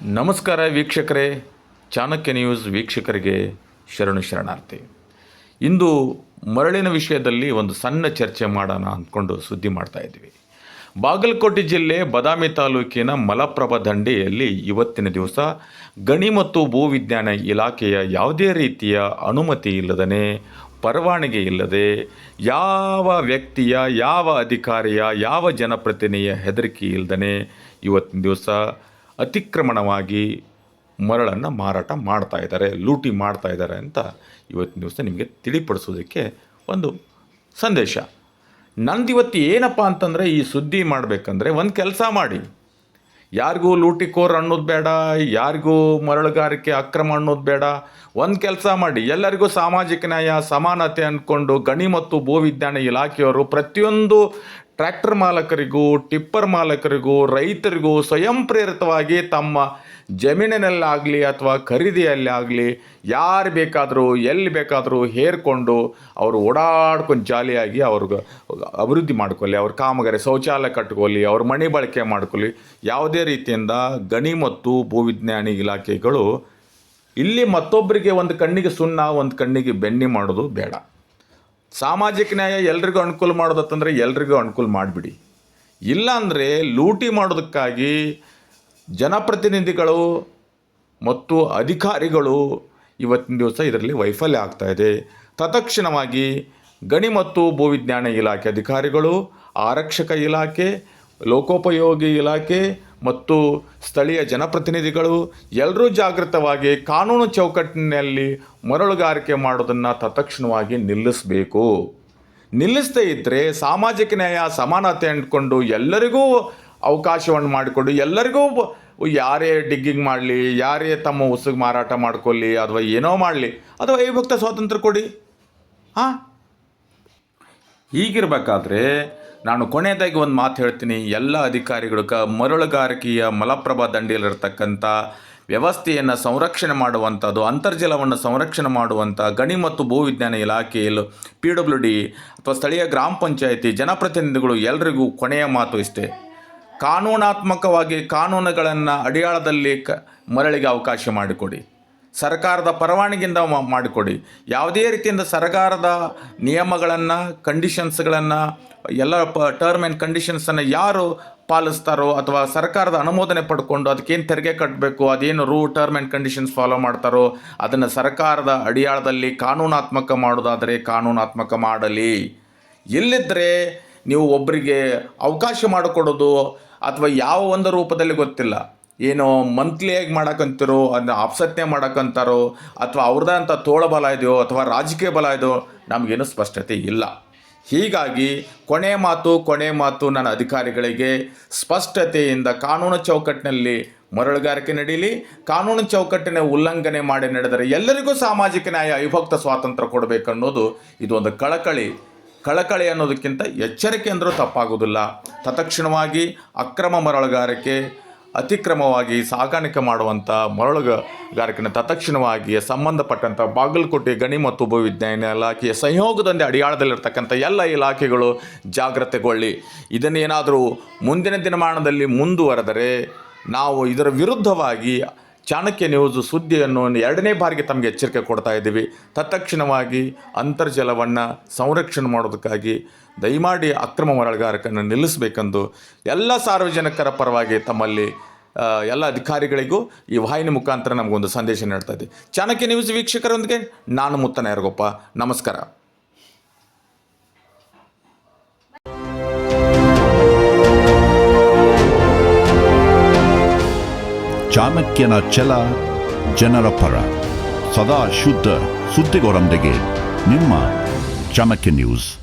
ನಮಸ್ಕಾರ ವೀಕ್ಷಕರೇ, ಚಾಣಕ್ಯ ನ್ಯೂಸ್ ವೀಕ್ಷಕರಿಗೆ ಶರಣು ಶರಣಾರ್ಥಿ. ಇಂದು ಮರಳಿನ ವಿಷಯದಲ್ಲಿ ಒಂದು ಸಣ್ಣ ಚರ್ಚೆ ಮಾಡೋಣ ಅಂದ್ಕೊಂಡು ಸುದ್ದಿ ಮಾಡ್ತಾ ಇದ್ವಿ ಬಾಗಲಕೋಟೆ ಜಿಲ್ಲೆ ಬದಾಮಿ ತಾಲೂಕಿನ ಮಲಪ್ರಭಾ ದಂಡೆಯಲ್ಲಿ ಇವತ್ತಿನ ದಿವಸ ಗಣಿ ಮತ್ತು ಭೂವಿಜ್ಞಾನ ಇಲಾಖೆಯ ಯಾವುದೇ ರೀತಿಯ ಅನುಮತಿ ಇಲ್ಲದೇ ಪರವಾನಗಿ ಇಲ್ಲದೆ ಯಾವ ವ್ಯಕ್ತಿಯ, ಯಾವ ಅಧಿಕಾರಿಯ, ಯಾವ ಜನಪ್ರತಿನಿಧಿಯ ಹೆದರಿಕೆ ಇಲ್ಲದೇ ಇವತ್ತಿನ ದಿವಸ ಅತಿಕ್ರಮಣವಾಗಿ ಮರಳನ್ನು ಮಾರಾಟ ಮಾಡ್ತಾ ಇದ್ದಾರೆ, ಲೂಟಿ ಮಾಡ್ತಾ ಇದ್ದಾರೆ ಅಂತ ಇವತ್ತಿನ ದಿವಸ ನಿಮಗೆ ತಿಳಿಪಡಿಸೋದಕ್ಕೆ ಒಂದು ಸಂದೇಶ. ನಂದು ಇವತ್ತು ಏನಪ್ಪ ಅಂತಂದರೆ ಈ ಸುದ್ದಿ ಮಾಡಬೇಕಂದ್ರೆ ಒಂದು ಕೆಲಸ ಮಾಡಿ. ಯಾರಿಗೂ ಲೂಟಿಕೋರ್ ಅನ್ನೋದು ಬೇಡ, ಯಾರಿಗೂ ಮರಳುಗಾರಿಕೆ ಅಕ್ರಮ ಅನ್ನೋದು ಬೇಡ, ಒಂದು ಕೆಲಸ ಮಾಡಿ. ಎಲ್ಲರಿಗೂ ಸಾಮಾಜಿಕ ನ್ಯಾಯ, ಸಮಾನತೆ ಅಂದ್ಕೊಂಡು ಗಣಿ ಮತ್ತು ಭೂವಿಜ್ಞಾನ ಇಲಾಖೆಯವರು ಪ್ರತಿಯೊಂದು ಟ್ರ್ಯಾಕ್ಟರ್ ಮಾಲಕರಿಗೂ, ಟಿಪ್ಪರ್ ಮಾಲಕರಿಗೂ, ರೈತರಿಗೂ ಸ್ವಯಂ ಪ್ರೇರಿತವಾಗಿ ತಮ್ಮ ಜಮೀನಿನಲ್ಲಾಗಲಿ ಅಥವಾ ಖರೀದಿಯಲ್ಲಾಗಲಿ ಯಾರು ಬೇಕಾದರೂ, ಎಲ್ಲಿ ಬೇಕಾದರೂ ಹೇರ್ಕೊಂಡು ಅವರು ಓಡಾಡ್ಕೊಂಡು ಜಾಲಿಯಾಗಿ ಅವ್ರಿಗೆ ಅಭಿವೃದ್ಧಿ ಮಾಡ್ಕೊಳ್ಳಿ, ಅವ್ರ ಕಾಮಗಾರಿ ಶೌಚಾಲಯ ಕಟ್ಕೊಳ್ಳಿ, ಅವ್ರ ಮನೆ ಬಳಕೆ ಮಾಡ್ಕೊಳ್ಳಿ. ಯಾವುದೇ ರೀತಿಯಿಂದ ಗಣಿ ಮತ್ತು ಭೂವಿಜ್ಞಾನಿ ಇಲಾಖೆಗಳು ಇಲ್ಲಿ ಮತ್ತೊಬ್ಬರಿಗೆ ಒಂದು ಕಣ್ಣಿಗೆ ಸುಣ್ಣ, ಒಂದು ಕಣ್ಣಿಗೆ ಬೆಣ್ಣೆ ಮಾಡೋದು ಬೇಡ. ಸಾಮಾಜಿಕ ನ್ಯಾಯ ಎಲ್ರಿಗೂ ಅನುಕೂಲ ಮಾಡೋದತ್ತಂದರೆ ಎಲ್ರಿಗೂ ಅನುಕೂಲ ಮಾಡಿಬಿಡಿ. ಇಲ್ಲಾಂದರೆ ಲೂಟಿ ಮಾಡೋದಕ್ಕಾಗಿ ಜನಪ್ರತಿನಿಧಿಗಳು ಮತ್ತು ಅಧಿಕಾರಿಗಳು ಇವತ್ತಿನ ದಿವಸ ಇದರಲ್ಲಿ ವೈಫಲ್ಯ ಆಗ್ತಾ ಇದೆ. ತತ್ಕ್ಷಣವಾಗಿ ಗಣಿ ಮತ್ತು ಭೂವಿಜ್ಞಾನ ಇಲಾಖೆ ಅಧಿಕಾರಿಗಳು, ಆರಕ್ಷಕ ಇಲಾಖೆ, ಲೋಕೋಪಯೋಗಿ ಇಲಾಖೆ ಮತ್ತು ಸ್ಥಳೀಯ ಜನಪ್ರತಿನಿಧಿಗಳು ಎಲ್ಲರೂ ಜಾಗೃತವಾಗಿ ಕಾನೂನು ಚೌಕಟ್ಟಿನಲ್ಲಿ ಮರಳುಗಾರಿಕೆ ಮಾಡೋದನ್ನು ತತ್ಕ್ಷಣವಾಗಿ ನಿಲ್ಲಿಸಬೇಕು. ನಿಲ್ಲಿಸದೇ ಇದ್ದರೆ ಸಾಮಾಜಿಕ ನ್ಯಾಯ, ಸಮಾನತೆ ಅಂದ್ಕೊಂಡು ಎಲ್ಲರಿಗೂ ಅವಕಾಶವನ್ನು ಮಾಡಿಕೊಂಡು, ಎಲ್ಲರಿಗೂ ಯಾರೇ ಡಿಗ್ಗಿಂಗ್ ಮಾಡಲಿ, ಯಾರೇ ತಮ್ಮ ಉಸುಗ್ ಮಾರಾಟ ಮಾಡ್ಕೊಳ್ಳಿ, ಅಥವಾ ಏನೋ ಮಾಡಲಿ, ಅಥವಾ ವಿಭಕ್ತ ಸ್ವಾತಂತ್ರ್ಯ ಕೊಡಿ. ಹಾಂ? ಹೀಗಿರಬೇಕಾದ್ರೆ ನಾನು ಕೊನೆಯದಾಗಿ ಒಂದು ಮಾತು ಹೇಳ್ತೀನಿ. ಎಲ್ಲ ಅಧಿಕಾರಿಗಳು ಕ ಮರಳುಗಾರಿಕೆಯ ಮಲಪ್ರಭಾ ದಂಡೆಯಲ್ಲಿರ್ತಕ್ಕಂಥ ವ್ಯವಸ್ಥೆಯನ್ನು ಸಂರಕ್ಷಣೆ ಮಾಡುವಂಥದ್ದು, ಅಂತರ್ಜಲವನ್ನು ಸಂರಕ್ಷಣೆ ಮಾಡುವಂಥ ಗಣಿ ಮತ್ತು ಭೂವಿಜ್ಞಾನ ಇಲಾಖೆಯಲ್ಲೂ ಪಿ ಡಬ್ಲ್ಯೂ ಡಿ ಅಥವಾ ಸ್ಥಳೀಯ ಗ್ರಾಮ ಪಂಚಾಯಿತಿ ಜನಪ್ರತಿನಿಧಿಗಳು ಎಲ್ರಿಗೂ ಕೊನೆಯ ಮಾತು ಇಷ್ಟೇ. ಕಾನೂನಾತ್ಮಕವಾಗಿ ಕಾನೂನುಗಳನ್ನು ಅಡಿಯಾಳದಲ್ಲಿ ಕ ಮರಳಿಗೆ ಅವಕಾಶ ಮಾಡಿಕೊಡಿ. ಸರ್ಕಾರದ ಪರವಾನಗಿಯಿಂದ ಮಾಡಿಕೊಡಿ. ಯಾವುದೇ ರೀತಿಯಿಂದ ಸರ್ಕಾರದ ನಿಯಮಗಳನ್ನು ಕಂಡೀಷನ್ಸ್ಗಳನ್ನು ಎಲ್ಲ ಪ ಟರ್ಮ್ ಆ್ಯಂಡ್ ಕಂಡೀಷನ್ಸನ್ನು ಯಾರು ಪಾಲಿಸ್ತಾರೋ ಅಥವಾ ಸರ್ಕಾರದ ಅನುಮೋದನೆ ಪಡ್ಕೊಂಡು ಅದಕ್ಕೇನು ತೆರಿಗೆ ಕಟ್ಟಬೇಕು ಅದೇನು ರೂ ಟರ್ಮ್ ಆ್ಯಂಡ್ ಕಂಡೀಷನ್ಸ್ ಫಾಲೋ ಮಾಡ್ತಾರೋ, ಅದನ್ನು ಸರ್ಕಾರದ ಅಡಿಯಾಳದಲ್ಲಿ ಕಾನೂನಾತ್ಮಕ ಮಾಡೋದಾದರೆ ಕಾನೂನಾತ್ಮಕ ಮಾಡಲಿ. ಇಲ್ಲಿದ್ದರೆ ನೀವು ಒಬ್ಬರಿಗೆ ಅವಕಾಶ ಮಾಡಿಕೊಡೋದು ಅಥವಾ ಯಾವ ಒಂದು ರೂಪದಲ್ಲಿ ಗೊತ್ತಿಲ್ಲ. ಏನೋ ಮಂತ್ಲಿಯಾಗಿ ಮಾಡಕ್ಕಂತಿರೋ ಅದನ್ನ ಆಪ್ಸತ್ಯ ಮಾಡಕ್ಕಂತಾರೋ ಅಥವಾ ತೋಳ ತೋಳಬಲ ಇದೆಯೋ, ಅಥವಾ ರಾಜಕೀಯ ಬಲ ಇದೆಯೋ, ನಮಗೇನು ಸ್ಪಷ್ಟತೆ ಇಲ್ಲ. ಹೀಗಾಗಿ ಕೊನೆ ಮಾತು ಕೊನೆ ಮಾತು ನನ್ನ ಅಧಿಕಾರಿಗಳಿಗೆ ಸ್ಪಷ್ಟತೆಯಿಂದ ಕಾನೂನು ಚೌಕಟ್ಟಿನಲ್ಲಿ ಮರಳುಗಾರಿಕೆ ನಡೀಲಿ, ಕಾನೂನು ಚೌಕಟ್ಟಿನ ಉಲ್ಲಂಘನೆ ಮಾಡಿ ನಡೆದರೆ ಎಲ್ಲರಿಗೂ ಸಾಮಾಜಿಕ ನ್ಯಾಯ ವಿಭಕ್ತ ಸ್ವಾತಂತ್ರ್ಯ ಕೊಡಬೇಕನ್ನೋದು ಒಂದು ಕಳಕಳಿ. ಕಳಕಳಿ ಅನ್ನೋದಕ್ಕಿಂತ ಎಚ್ಚರಿಕೆ ಅಂದರೂ ತಪ್ಪಾಗೋದಿಲ್ಲ. ತತ್ಕ್ಷಣವಾಗಿ ಅಕ್ರಮ ಮರಳುಗಾರಿಕೆ ಅತಿಕ್ರಮವಾಗಿ ಸಾಗಾಣಿಕೆ ಮಾಡುವಂಥ ಮರಳುಗಾರಿಕೆನ ತತ್ಕ್ಷಣವಾಗಿ ಸಂಬಂಧಪಟ್ಟಂಥ ಬಾಗಲಕೋಟೆ ಗಣಿ ಮತ್ತು ಭೂವಿಜ್ಞಾನ ಇಲಾಖೆಯ ಸಂಯೋಗದಂದೇ ಅಡಿಯಾಳದಲ್ಲಿರ್ತಕ್ಕಂಥ ಎಲ್ಲ ಇಲಾಖೆಗಳು ಜಾಗ್ರತೆಗೊಳ್ಳಿ. ಇದನ್ನೇನಾದರೂ ಮುಂದಿನ ದಿನಮಾನದಲ್ಲಿ ಮುಂದುವರೆದರೆ ನಾವು ಇದರ ವಿರುದ್ಧವಾಗಿ ಚಾಣಕ್ಯ ನ್ಯೂಸ್ ಸುದ್ದಿಯನ್ನು ಎರಡನೇ ಬಾರಿಗೆ ತಮಗೆ ಎಚ್ಚರಿಕೆ ಕೊಡ್ತಾ ಇದ್ದೀವಿ. ತತ್ಕ್ಷಣವಾಗಿ ಅಂತರ್ಜಲವನ್ನು ಸಂರಕ್ಷಣೆ ಮಾಡೋದಕ್ಕಾಗಿ ದಯಮಾಡಿ ಅಕ್ರಮ ಮರಳುಗಾರಿಕೆಯನ್ನು ನಿಲ್ಲಿಸಬೇಕೆಂದು ಎಲ್ಲ ಸಾರ್ವಜನಿಕರ ಪರವಾಗಿ ತಮ್ಮಲ್ಲಿ ಎಲ್ಲ ಅಧಿಕಾರಿಗಳಿಗೂ ಈ ವಾಹಿನಿ ಮುಖಾಂತರ ನಮಗೊಂದು ಸಂದೇಶ ನೀಡ್ತಾ ಇದ್ದೀವಿ. ಚಾಣಕ್ಯ ನ್ಯೂಸ್ ವೀಕ್ಷಕರೊಂದಿಗೆ ನಾನು ಮುತ್ತನ ಯಾರಗೊಪ್ಪ. ನಮಸ್ಕಾರ. ಚಾಣಕ್ಯನ ಛಲ ಜನರ ಪರ. ಸದಾ ಶುದ್ಧ ಸುದ್ದಿಗೋರೊಂದಿಗೆ ನಿಮ್ಮ ಚಾಣಕ್ಯ ನ್ಯೂಸ್.